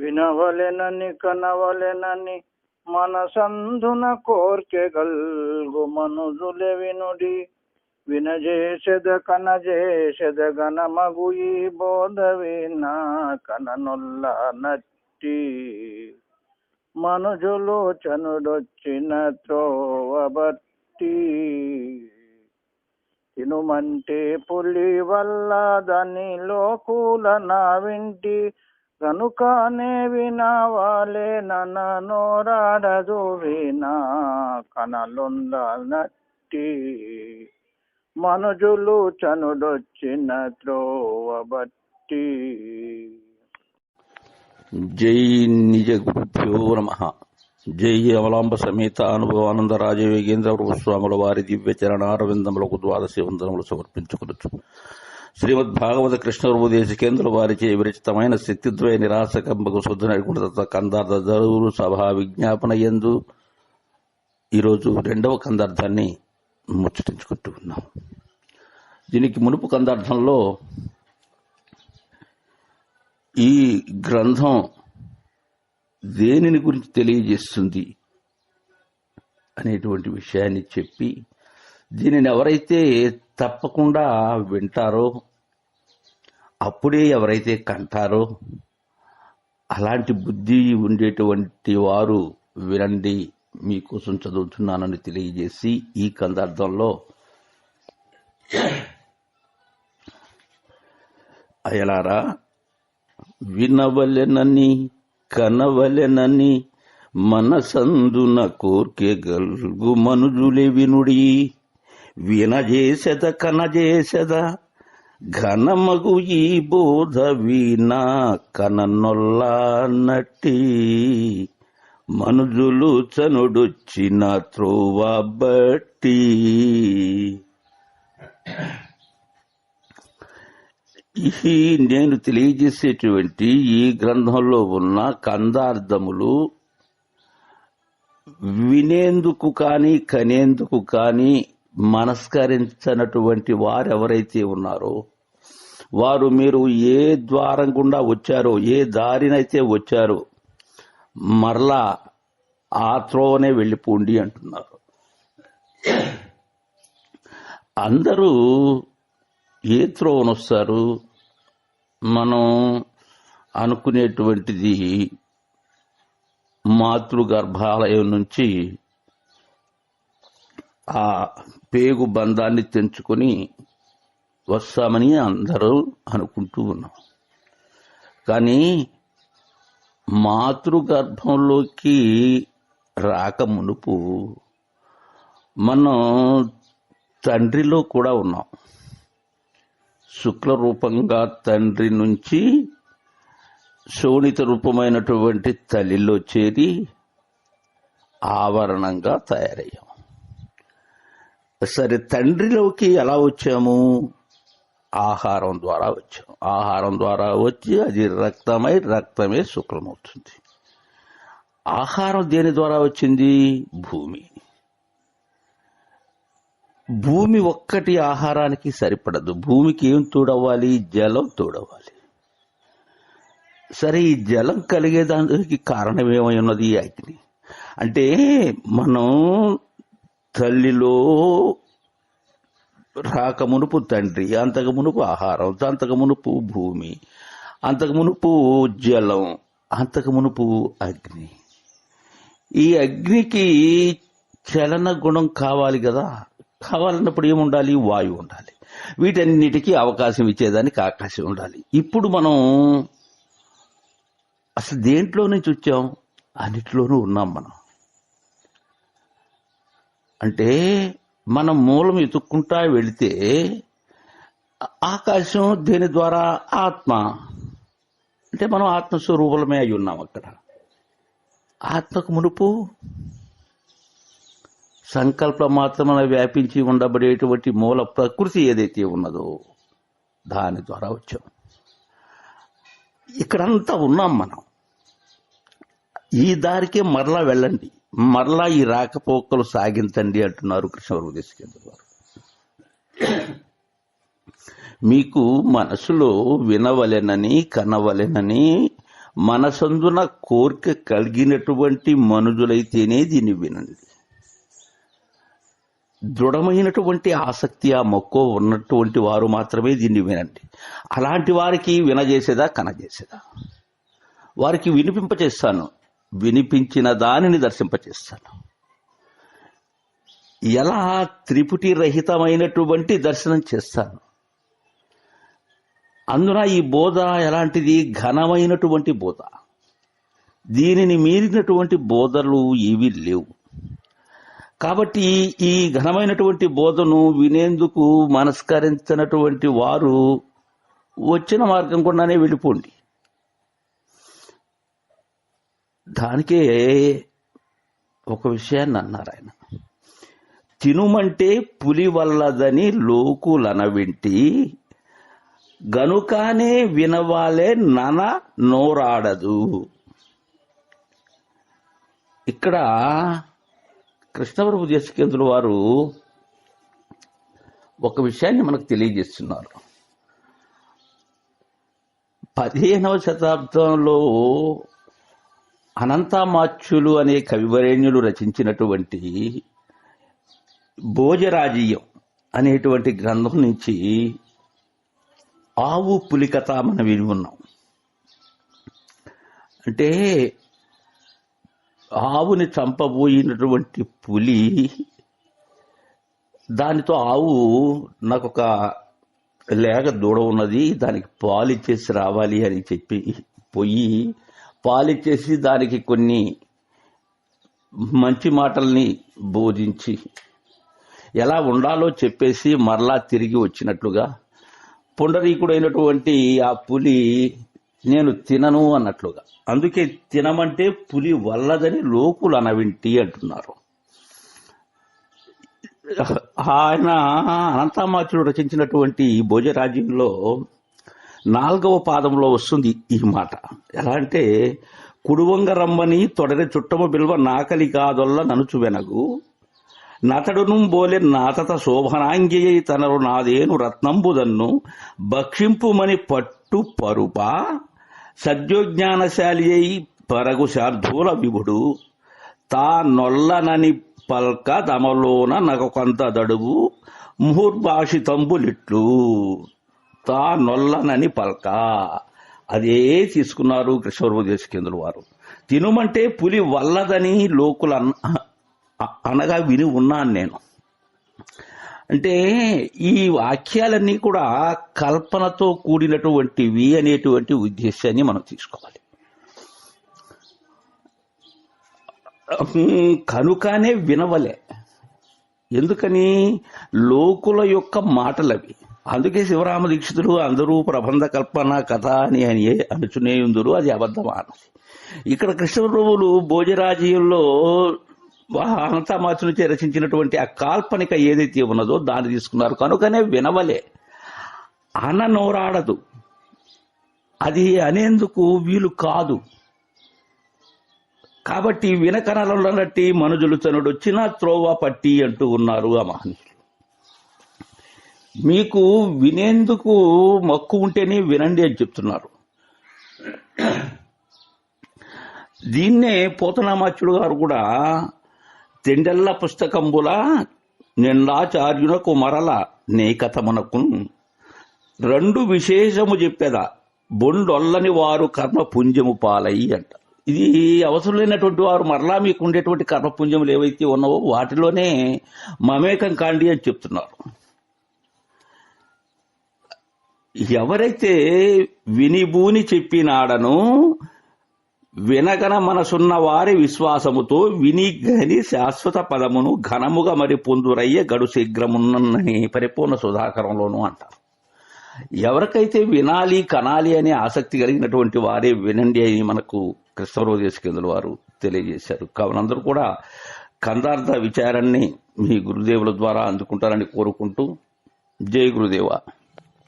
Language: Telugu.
వినవలెనని కనవలెనని మనసంధున కోర్కెగల్గు మనుజులె వినుడి. వినజేసెద కనజేసెద గణమగు ఈ బోధ వినా కననుల్ల నట్టి. మనుజులు చనుడొచ్చిన త్రోవబట్టి తినుమంటే పులి వల్ల దానిలో కూల నా వింటి. కనుకనే వినవాలే నన్న నోరాడదు వినా కనలొంద నట్టి మనుజులు చనుడొచ్చిన త్రోవబట్టి. జై నిజ గురుభ్యో నమ. జై అవలాంబ సమేత అనుభవానంద రాజయోగేంద్ర ప్రభుస్వాముల వారి దివ్య చరణారవిందములకు ద్వాదశి వందనములు సమర్పించుకునొచ్చు శ్రీమద్ భాగవత కృష్ణ కేంద్ర వారిచే విరచితమైన శక్తిద్వయ నిరాశకంబకు శుద్ధ కందార్థ జరువులు సభా విజ్ఞాపన ఎందు ఈరోజు రెండవ కందార్థాన్ని ముచ్చటించుకుంటూ ఉన్నాం. దీనికి మునుపు కందార్థంలో ఈ గ్రంథం దేనిని గురించి తెలియజేస్తుంది అనేటువంటి విషయాన్ని చెప్పి దీనిని ఎవరైతే తప్పకుండా వింటారో? అప్పుడే ఎవరైతే కంటారో? అలాంటి బుద్ధి ఉండేటువంటి వారు వినండి మీకోసం చదువుతున్నానని తెలియజేసి ఈ కందార్థంలో అయలారా వినవలెనని కనవలెనని మనసందున కోర్కె గల్గు మనుజులే వినుడి. వినజేసెద కనజేసెద. ఘనమగు ఈ బోధ వీణా కననొల్లా నట్టి మనుజులు చనుడొచ్చిన త్రోవ బట్టి. ఈ నేను తెలియజేసేటువంటి ఈ గ్రంథంలో ఉన్న కందార్థములు వినేందుకు కానీ కనేందుకు కానీ మనస్కరించనటువంటి వారెవరైతే ఉన్నారో వారు మీరు ఏ ద్వారం గుండా వచ్చారో ఏ దారినైతే వచ్చారో మరలా ఆ త్రోవనే వెళ్ళిపోండి అంటున్నారు. అందరూ ఏ త్రోవనొస్తారు? మనం అనుకునేటువంటిది మాతృగర్భాలయం నుంచి ఆ పేగు బంధాన్ని తెంచుకొని వస్తామని అందరూ అనుకుంటూ ఉన్నాం. కానీ మాతృగర్భంలోకి రాక మునుపు మనం తండ్రిలో కూడా ఉన్నాం. శుక్ల రూపంగా తండ్రి నుంచి శోణిత రూపమైనటువంటి తల్లిలో చేరి ఆవరణంగా తయారయ్యాం. సరే తండ్రిలోకి ఎలా వచ్చాము? ఆహారం ద్వారా వచ్చాము. ఆహారం ద్వారా వచ్చి అది రక్తమై రక్తమే శుక్లమవుతుంది ఆహారం దేని ద్వారా వచ్చింది? భూమి. భూమి ఒక్కటి ఆహారానికి సరిపడదు. భూమికి ఏం తోడవ్వాలి? జలం తోడవ్వాలి. సరే ఈ జలం కలిగేదానికి కారణం ఏమై ఉన్నది? అగ్ని. అంటే మనం తల్లిలో రాక మునుపు తండ్రి అంతకమునుపు ఆహారం అంతకమునుపు భూమి అంతకమునుపు జలం అంతకమునుపు అగ్ని. ఈ అగ్నికి చలన గుణం కావాలి కదా? కావాలన్నప్పుడు ఏముండాలి? వాయువు ఉండాలి. వీటన్నిటికీ అవకాశం ఇచ్చేదానికి ఆకాశం ఉండాలి. ఇప్పుడు మనం అసలు దేంట్లో నుంచి వచ్చాం? అన్నిటిలోనూ ఉన్నాం మనం. అంటే మనం మూలం ఎతుక్కుంటా వెళితే ఆకాశం దేని ద్వారా? ఆత్మ. అంటే మనం ఆత్మస్వరూపులమే అయి ఉన్నాం అక్కడ. ఆత్మకు మునుపు సంకల్ప మాత్రమే వ్యాపించి ఉండబడేటువంటి మూల ప్రకృతి ఏదైతే ఉన్నదో దాని ద్వారా వచ్చాం. ఇక్కడంతా ఉన్నాం మనం. ఈ దారికే మరలా వెళ్ళండి. మరలా ఈ రాకపోకలు సాగించండి అంటున్నారు కృష్ణ ఉపదేశకేంద్ర వారు. మీకు మనసులో వినవలెనని కనవలెనని మనసందున కోరిక కలిగినటువంటి మనుజులైతేనే దీన్ని వినండి. దృఢమైనటువంటి ఆసక్తి ఆ మక్కువ ఉన్నటువంటి వారు మాత్రమే దీన్ని వినండి. అలాంటి వారికి వినజేసేదా కనజేసేదా? వారికి వినిపింపచేస్తాను వినిపించిన దానిని దర్శింపచేస్తాను. ఎలా త్రిపుటి రహితమైనటువంటి దర్శనం చేస్తాను? అందున ఈ బోధ ఎలాంటిది? ఘనమైనటువంటి బోధ. దీనిని మీరినటువంటి బోధలు ఏవి లేవు. కాబట్టి ఈ ఘనమైనటువంటి బోధను వినేందుకు మనస్కరించినటువంటి వారు వచ్చిన మార్గం కూడానే వెళ్ళిపోండి. దానికే ఒక విషయాన్ని అన్నారు ఆయన. తినుమంటే పులి వల్లదని లోకులనవింటి గనుకానే వినవాలే నన నోరాడదు. ఇక్కడ కృష్ణప్రభు దేశకేంద్రుల వారు ఒక విషయాన్ని మనకు తెలియజేస్తున్నారు. పదిహేనవ శతాబ్దంలో అనంతమాచ్యులు అనే కవివరేణ్యులు రచించినటువంటి భోజరాజీయం అనేటువంటి గ్రంథం నుంచి ఆవు పులి కథ మనం విని ఉన్నాం. అంటే ఆవుని చంపబోయినటువంటి పులి దానితో ఆవు నాకు ఒక లేగ దూడ ఉన్నది దానికి పాలు ఇచ్చేసి రావాలి అని చెప్పి పోయి పాలిచ్చేసి దానికి కొన్ని మంచి మాటల్ని బోధించి ఎలా ఉండాలో చెప్పేసి మరలా తిరిగి వచ్చినట్లుగా పుండరీకుడైనటువంటి ఆ పులి నేను తినను అన్నట్లుగా. అందుకే తినమంటే పులి వల్లదని లోకులు అనవింటి అంటున్నారు. ఆయన అనంతమాచుడు రచించినటువంటి ఈ భోజరాజ్యంలో నాలుగవ పాదంలో వస్తుంది ఈ మాట. ఎలా అంటే కుడువంగ రమ్మని తొడరి చుట్టము బిల్వ నాకలి కాదొల్ల ననుచు వెనగు. నతడును బోలె నాతత శోభనాంగియై తనరు నాదేను రత్నంబుదన్ను భక్షింపుమని పట్టు పరుప. సద్యోజ్ఞానశాలి అయి పరగు శార్ధూల విభుడు. తా నొల్లనని పల్క తమలోన నగొకంత దడువు ముహుర్భాషితంబులిట్లు తా నొల్లనని పలక. అదే తీసుకున్నారు కృష్ణవర్మదేశ కేంద్రుల వారు? తినుమంటే పులి వల్లదని లోకులు అనగా విని ఉన్నాను నేను. అంటే ఈ వాక్యాలన్నీ కూడా కల్పనతో కూడినటువంటివి అనేటువంటి ఉద్దేశాన్ని మనం తీసుకోవాలి. కనుకనే వినవలే. ఎందుకని? లోకుల యొక్క మాటలవి. అందుకే శివరామ దీక్షితులు అందరూ ప్రబంధ కల్పన కథ అని అని అనుచునేయుందురు అది అబద్ధమానది ఇక్కడ కృష్ణప్రభువులు భోజరాజీయంలో అనంతమాచునిచే రచించినటువంటి ఆ కాల్పనిక ఏదైతే ఉన్నదో దాన్ని తీసుకున్నారు. కనుకనే వినవలే. అన నోరాడదు అది అనేందుకు వీలు కాదు. కాబట్టి వినకనలన్నట్టి మనుజులు తనుడొచ్చిన త్రోవ పట్టి అంటూ ఉన్నారు ఆ మహనీయులు. మీకు వినేందుకు మక్కు ఉంటేనే వినండి అని చెప్తున్నారు. దీన్నే పోతనామాచ్యుడు గారు కూడా తెండెల్ల పుస్తకంబుల నిండాచార్యునకు మరల నేకథమునకు రెండు విశేషము చెప్పేదా బొండొల్లని వారు కర్మ పుంజము పాలయ్యి అంట. ఇది అవసరం లేనటువంటి వారు మరలా మీకు ఉండేటువంటి కర్మ పుంజములు ఏవైతే ఉన్నావో వాటిలోనే మమేకం కాండి అని చెప్తున్నారు. ఎవరైతే వినిబూని చెప్పినాడను వినగన మనసున్న వారి విశ్వాసముతో వినిగని శాశ్వత పదమును ఘనముగా మరి పొందురయ్య గడు శీఘ్రమున్నని పరిపూర్ణ సుధాకరంలోను అంటారు. ఎవరికైతే వినాలి కనాలి అనే ఆసక్తి కలిగినటువంటి వారే వినండి అని మనకు కృష్ణరోదేశకేంద్రుల వారు తెలియజేశారు. కావున అందరూ కూడా కందార్థ విచారాన్ని మీ గురుదేవుల ద్వారా అందుకుంటారని కోరుకుంటూ జై గురుదేవ.